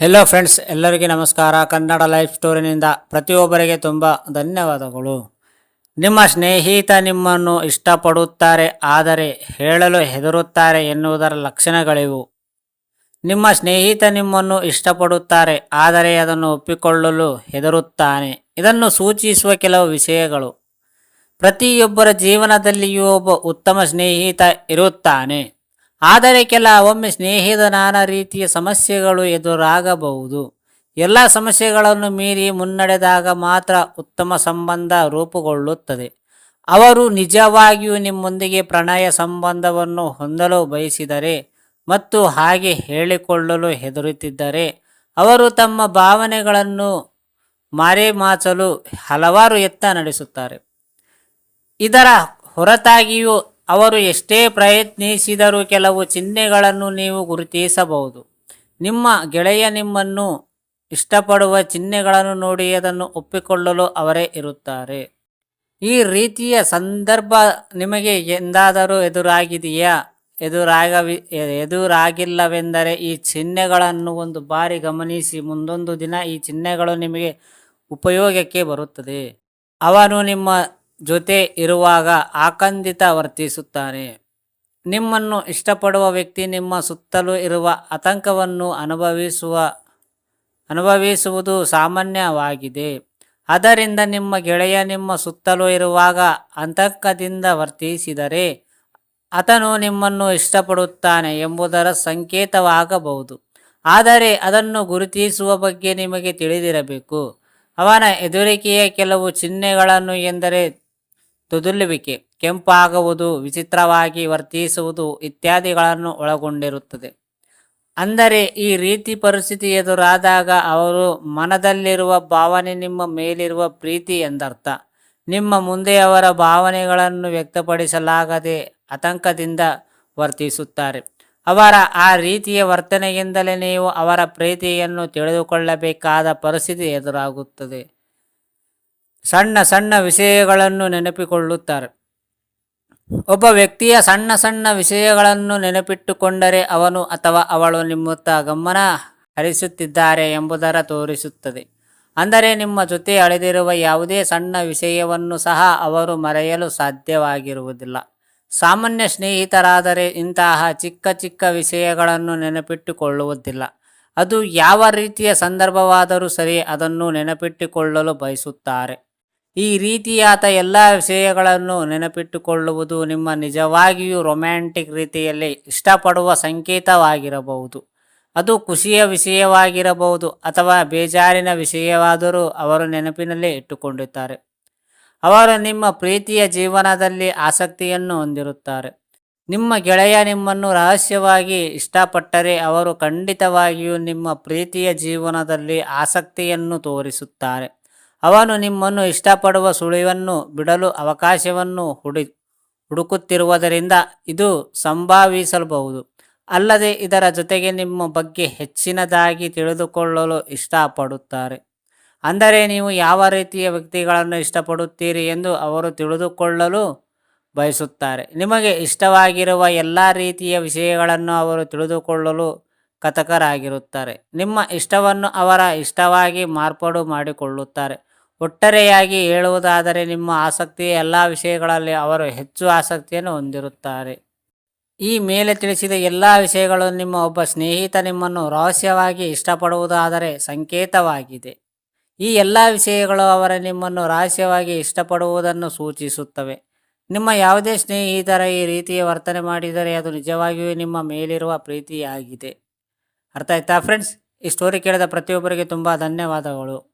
Hello friends ಎಲ್ಲರಿಗೆ ನಮಸ್ಕಾರ. Kannada life ಸ್ಟೋರಿನಿಂದ ಪ್ರತಿಯೊಬ್ಬರಿಗೆ ತುಂಬ ಧನ್ಯವಾದಗಳು. ನಿಮ್ಮ ಸ್ನೇಹಿತ ನಿಮ್ಮನ್ನು ಇಷ್ಟಪಡುತ್ತಾರೆ, ಆದರೆ ಹೇಳಲು ಹೆದರುತ್ತಾರೆ ಎನ್ನುವುದರ ಲಕ್ಷಣಗಳಿವು. ನಿಮ್ಮ ಸ್ನೇಹಿತ ನಿಮ್ಮನ್ನು ಇಷ್ಟಪಡುತ್ತಾರೆ, ಆದರೆ ಅದನ್ನು ಒಪ್ಪಿಕೊಳ್ಳಲು ಹೆದರುತ್ತಾನೆ. ಇದನ್ನು ಸೂಚಿಸುವ ಕೆಲವು ವಿಷಯಗಳು. ಪ್ರತಿಯೊಬ್ಬರ ಜೀವನದಲ್ಲಿಯೂ ಒಬ್ಬ ಉತ್ತಮ ಸ್ನೇಹಿತ ಇರುತ್ತಾನೆ. ಆದರೆ ಕೆಲವೊಮ್ಮೆ ಸ್ನೇಹಿತ ನಾನಾ ರೀತಿಯ ಸಮಸ್ಯೆಗಳು ಎದುರಾಗಬಹುದು. ಎಲ್ಲ ಸಮಸ್ಯೆಗಳನ್ನು ಮೀರಿ ಮುನ್ನಡೆದಾಗ ಮಾತ್ರ ಉತ್ತಮ ಸಂಬಂಧ ರೂಪುಗೊಳ್ಳುತ್ತದೆ. ಅವರು ನಿಜವಾಗಿಯೂ ನಿಮ್ಮೊಂದಿಗೆ ಪ್ರಣಯ ಸಂಬಂಧವನ್ನು ಹೊಂದಲು ಬಯಸಿದರೆ ಮತ್ತು ಹಾಗೆ ಹೇಳಿಕೊಳ್ಳಲು ಹೆದರುತ್ತಿದ್ದರೆ, ಅವರು ತಮ್ಮ ಭಾವನೆಗಳನ್ನು ಮಾರೆಮಾಚಲು ಹಲವಾರು ಯತ್ನ ನಡೆಸುತ್ತಾರೆ. ಇದರ ಹೊರತಾಗಿಯೂ ಅವರು ಎಷ್ಟೇ ಪ್ರಯತ್ನಿಸಿದರೂ ಕೆಲವು ಚಿಹ್ನೆಗಳನ್ನು ನೀವು ಗುರುತಿಸಬಹುದು. ನಿಮ್ಮ ಗೆಳೆಯ ನಿಮ್ಮನ್ನು ಇಷ್ಟಪಡುವ ಚಿಹ್ನೆಗಳನ್ನು ನೋಡಿ ಅದನ್ನು ಒಪ್ಪಿಕೊಳ್ಳಲು ಅವರೇ ಇರುತ್ತಾರೆ. ಈ ರೀತಿಯ ಸಂದರ್ಭ ನಿಮಗೆ ಎಂದಾದರೂ ಎದುರಾಗಿದೆಯಾ? ಎದುರಾಗವಿ, ಎದುರಾಗಿಲ್ಲವೆಂದರೆ ಈ ಚಿಹ್ನೆಗಳನ್ನು ಒಂದು ಬಾರಿ ಗಮನಿಸಿ, ಮುಂದೊಂದು ದಿನ ಈ ಚಿಹ್ನೆಗಳು ನಿಮಗೆ ಉಪಯೋಗಕ್ಕೆ ಬರುತ್ತದೆ. ಅವನು ನಿಮ್ಮ ಜೊತೆ ಇರುವಾಗ ಆಕಂದಿತ ವರ್ತಿಸುತ್ತಾನೆ ನಿಮ್ಮನ್ನು ಇಷ್ಟಪಡುವ ವ್ಯಕ್ತಿ ನಿಮ್ಮ ಸುತ್ತಲೂ ಇರುವ ಆತಂಕವನ್ನು ಅನುಭವಿಸುವ, ಅನುಭವಿಸುವುದು ಸಾಮಾನ್ಯವಾಗಿದೆ. ಅದರಿಂದ ನಿಮ್ಮ ಗೆಳೆಯ ನಿಮ್ಮ ಸುತ್ತಲೂ ಇರುವಾಗ ಆತಂಕದಿಂದ ವರ್ತಿಸಿದರೆ ಆತನು ನಿಮ್ಮನ್ನು ಇಷ್ಟಪಡುತ್ತಾನೆ ಎಂಬುದರ ಸಂಕೇತವಾಗಬಹುದು. ಆದರೆ ಅದನ್ನು ಗುರುತಿಸುವ ಬಗ್ಗೆ ನಿಮಗೆ ತಿಳಿದಿರಬೇಕು. ಅವನ ಎದುರಿಕೆಯ ಕೆಲವು ಚಿಹ್ನೆಗಳನ್ನು ಎಂದರೆ ತುದುಲುವಿಕೆ ಕೆಂಪಾಗುವುದು, ವಿಚಿತ್ರವಾಗಿ ವರ್ತಿಸುವುದು ಇತ್ಯಾದಿಗಳನ್ನು ಒಳಗೊಂಡಿರುತ್ತದೆ. ಅಂದರೆ ಈ ರೀತಿ ಪರಿಸ್ಥಿತಿ ಎದುರಾದಾಗ ಅವರು ಮನದಲ್ಲಿರುವ ಭಾವನೆ ನಿಮ್ಮ ಮೇಲಿರುವ ಪ್ರೀತಿ ಎಂದರ್ಥ. ನಿಮ್ಮ ಮುಂದೆ ಅವರ ಭಾವನೆಗಳನ್ನು ವ್ಯಕ್ತಪಡಿಸಲಾಗದೆ ಆತಂಕದಿಂದ ವರ್ತಿಸುತ್ತಾರೆ. ಅವರ ಆ ರೀತಿಯ ವರ್ತನೆಯಿಂದಲೇ ನೀವು ಅವರ ಪ್ರೀತಿಯನ್ನು ತಿಳಿದುಕೊಳ್ಳಬೇಕಾದ ಪರಿಸ್ಥಿತಿ ಎದುರಾಗುತ್ತದೆ. ಸಣ್ಣ ಸಣ್ಣ ವಿಷಯಗಳನ್ನು ನೆನಪಿಕೊಳ್ಳುತ್ತಾರೆ. ಒಬ್ಬ ವ್ಯಕ್ತಿಯ ಸಣ್ಣ ಸಣ್ಣ ವಿಷಯಗಳನ್ನು ನೆನಪಿಟ್ಟುಕೊಂಡರೆ ಅವನು ಅಥವಾ ಅವಳು ನಿಮ್ಮತ್ತ ಗಮನ ಹರಿಸುತ್ತಿದ್ದಾರೆ ಎಂಬುದರ ತೋರಿಸುತ್ತದೆ. ಅಂದರೆ ನಿಮ್ಮ ಜೊತೆ ಅಳೆದಿರುವ ಯಾವುದೇ ಸಣ್ಣ ವಿಷಯವನ್ನು ಸಹ ಅವರು ಮರೆಯಲು ಸಾಧ್ಯವಾಗಿರುವುದಿಲ್ಲ. ಸಾಮಾನ್ಯ ಸ್ನೇಹಿತರಾದರೆ ಇಂತಹ ಚಿಕ್ಕ ಚಿಕ್ಕ ವಿಷಯಗಳನ್ನು ನೆನಪಿಟ್ಟುಕೊಳ್ಳುವುದಿಲ್ಲ. ಅದು ಯಾವ ರೀತಿಯ ಸಂದರ್ಭವಾದರೂ ಸರಿ ಅದನ್ನು ನೆನಪಿಟ್ಟುಕೊಳ್ಳಲು ಬಯಸುತ್ತಾರೆ. ಈ ರೀತಿಯಾದ ಎಲ್ಲ ವಿಷಯಗಳನ್ನು ನೆನಪಿಟ್ಟುಕೊಳ್ಳುವುದು ನಿಮ್ಮ ನಿಜವಾಗಿಯೂ ರೊಮ್ಯಾಂಟಿಕ್ ರೀತಿಯಲ್ಲಿ ಇಷ್ಟಪಡುವ ಸಂಕೇತವಾಗಿರಬಹುದು. ಅದು ಖುಷಿಯ ವಿಷಯವಾಗಿರಬಹುದು ಅಥವಾ ಬೇಜಾರಿನ ವಿಷಯವಾದರೂ ಅವರು ನೆನಪಿನಲ್ಲೇ ಇಟ್ಟುಕೊಂಡಿದ್ದಾರೆ ಅವರು ನಿಮ್ಮ ಪ್ರೀತಿಯ ಜೀವನದಲ್ಲಿ ಆಸಕ್ತಿಯನ್ನು ಹೊಂದಿರುತ್ತಾರೆ. ನಿಮ್ಮ ಗೆಳೆಯ ನಿಮ್ಮನ್ನು ರಹಸ್ಯವಾಗಿ ಇಷ್ಟಪಟ್ಟರೆ ಅವರು ಖಂಡಿತವಾಗಿಯೂ ನಿಮ್ಮ ಪ್ರೀತಿಯ ಜೀವನದಲ್ಲಿ ಆಸಕ್ತಿಯನ್ನು ತೋರಿಸುತ್ತಾರೆ. ಅವನು ನಿಮ್ಮನ್ನು ಇಷ್ಟಪಡುವ ಸುಳಿವನ್ನು ಬಿಡಲು ಅವಕಾಶವನ್ನು ಹುಡಿ, ಹುಡುಕುತ್ತಿರುವುದರಿಂದ ಇದು ಸಂಭವಿಸಬಹುದು ಅಲ್ಲದೆ ಇದರ ಜೊತೆಗೆ ನಿಮ್ಮ ಬಗ್ಗೆ ಹೆಚ್ಚಿನದಾಗಿ ತಿಳಿದುಕೊಳ್ಳಲು ಇಷ್ಟಪಡುತ್ತಾರೆ. ಅಂದರೆ ನೀವು ಯಾವ ರೀತಿಯ ವ್ಯಕ್ತಿಗಳನ್ನು ಇಷ್ಟಪಡುತ್ತೀರಿ ಎಂದು ಅವರು ತಿಳಿದುಕೊಳ್ಳಲು ಬಯಸುತ್ತಾರೆ. ನಿಮಗೆ ಇಷ್ಟವಾಗಿರುವ ಎಲ್ಲ ರೀತಿಯ ವಿಷಯಗಳನ್ನು ಅವರು ತಿಳಿದುಕೊಳ್ಳಲು ಕಥಕರಾಗಿರುತ್ತಾರೆ. ನಿಮ್ಮ ಇಷ್ಟವನ್ನು ಅವರ ಇಷ್ಟವಾಗಿ ಮಾರ್ಪಾಡು ಮಾಡಿಕೊಳ್ಳುತ್ತಾರೆ. ಒಟ್ಟಾರೆಯಾಗಿ ಹೇಳುವುದಾದರೆ ನಿಮ್ಮ ಆಸಕ್ತಿ ಎಲ್ಲ ವಿಷಯಗಳಲ್ಲಿ ಅವರು ಹೆಚ್ಚು ಆಸಕ್ತಿಯನ್ನು ಹೊಂದಿರುತ್ತಾರೆ. ಈ ಮೇಲೆ ತಿಳಿಸಿದ ಎಲ್ಲ ವಿಷಯಗಳು ನಿಮ್ಮ ಒಬ್ಬ ಸ್ನೇಹಿತ ನಿಮ್ಮನ್ನು ರಹಸ್ಯವಾಗಿ ಇಷ್ಟಪಡುವುದಾದರೆ ಸಂಕೇತವಾಗಿದೆ. ಈ ಎಲ್ಲ ವಿಷಯಗಳು ಅವರ ನಿಮ್ಮನ್ನು ರಹಸ್ಯವಾಗಿ ಇಷ್ಟಪಡುವುದನ್ನು ಸೂಚಿಸುತ್ತವೆ. ನಿಮ್ಮ ಯಾವುದೇ ಸ್ನೇಹಿತರ ಈ ರೀತಿಯ ವರ್ತನೆ ಮಾಡಿದರೆ ಅದು ನಿಜವಾಗಿಯೂ ನಿಮ್ಮ ಮೇಲಿರುವ ಪ್ರೀತಿಯಾಗಿದೆ. ಅರ್ಥ ಆಯ್ತಾ ಫ್ರೆಂಡ್ಸ್? ಈ ಸ್ಟೋರಿ ಕೇಳಿದ ಪ್ರತಿಯೊಬ್ಬರಿಗೆ ತುಂಬ ಧನ್ಯವಾದಗಳು.